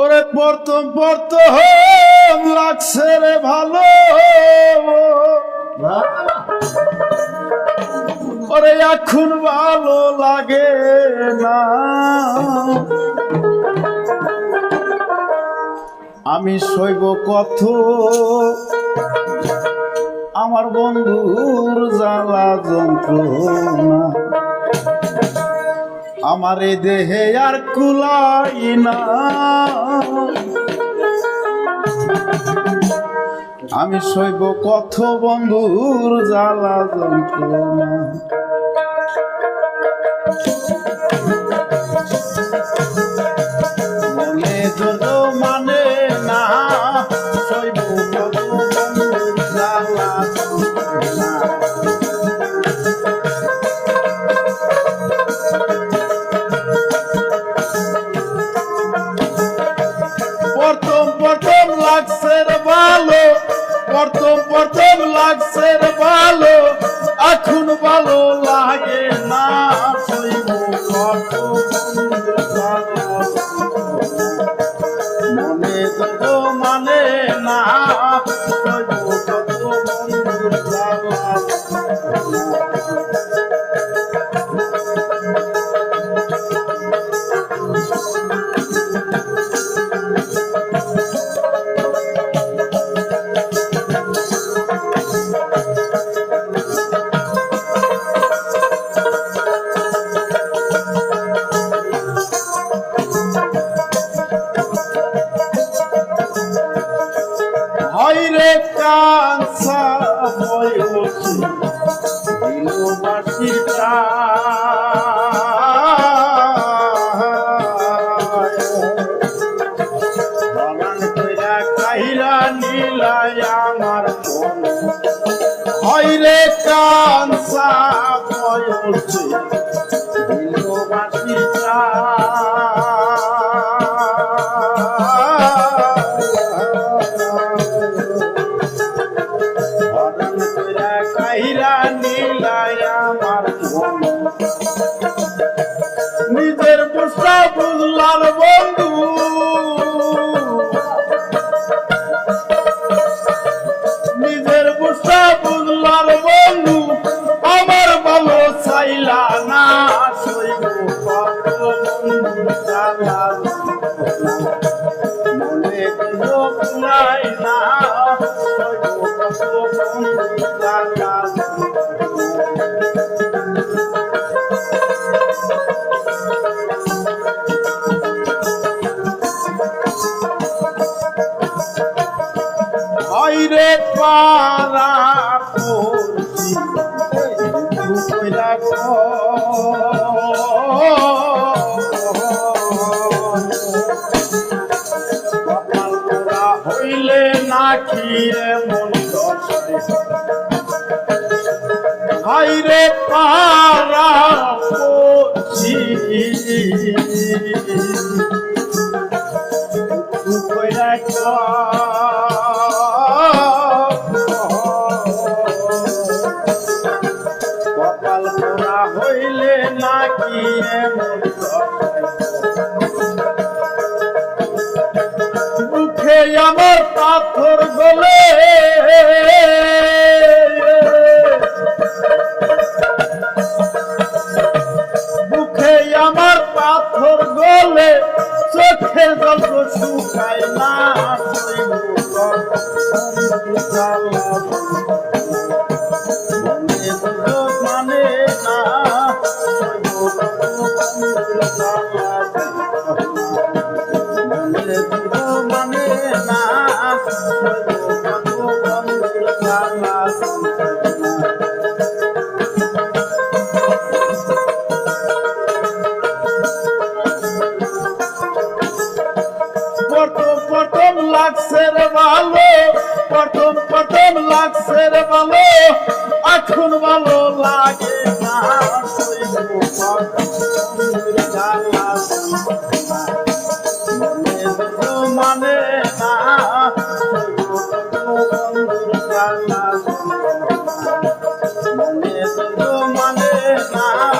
ওরে প্রথম প্রথম লাগছে রে ভালো। ওরে এখন ভালো লাগে না। আমি শৈব কত? আমার বন্ধুর জ্বালা যন্ত্রণা। আমার দেহে আর কুলাই না। আমি শৈব কত বন্ধুর জ্বালা যন্ত্রণা। লাগছে রে কইরা আমার হাইরে কাঞ্চা বয়সী দিলবাসী হরণ কাহিরা নীলায় আমার নিজের বুঝা বুঝলার বন্ধু। নিজের বুঝা বুঝলার বন্ধু, আমার ভালো চাইলা না শৈব মনে নাই না পারা হইলে নাকি রে মন দশে হাইরে পারা মুখে আমার পাথর গলে। মুখে আমার পাথর গলে চোখের জল শুকায় না। প্রথম লাগছে রে ভালো প্রথম প্রথম লাগছে রে ভালো এখন ভালো লাগে না। smile.